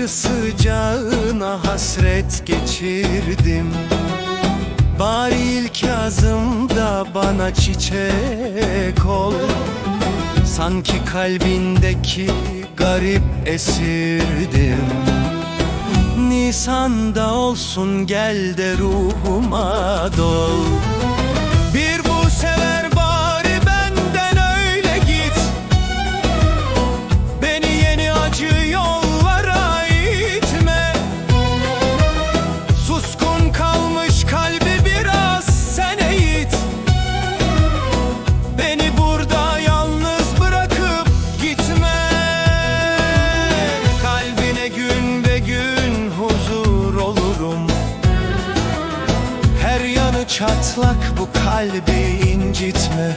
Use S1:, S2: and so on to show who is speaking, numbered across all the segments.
S1: Acı sıcağına hasret geçirdim. Bari ilk yazımda bana çiçek ol. Sanki kalbindeki garip esirdim. Nisan'da olsun gel de ruhuma dol. Çatlak bu kalbi incitme.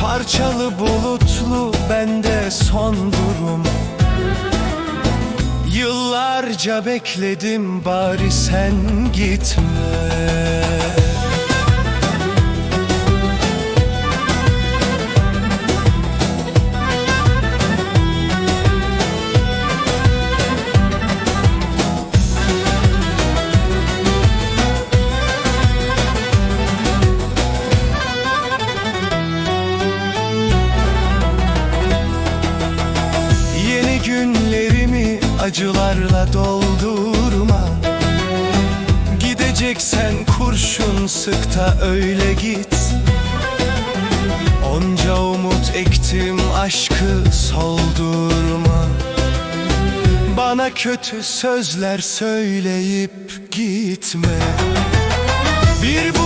S1: Parçalı bulutlu bende son durum. Yıllarca bekledim bari sen gitme acılarla doldurma. Gideceksen kurşun sık da öyle git. Onca umut ektim aşkı soldurma. Bana kötü sözler söyleyip gitme. Bir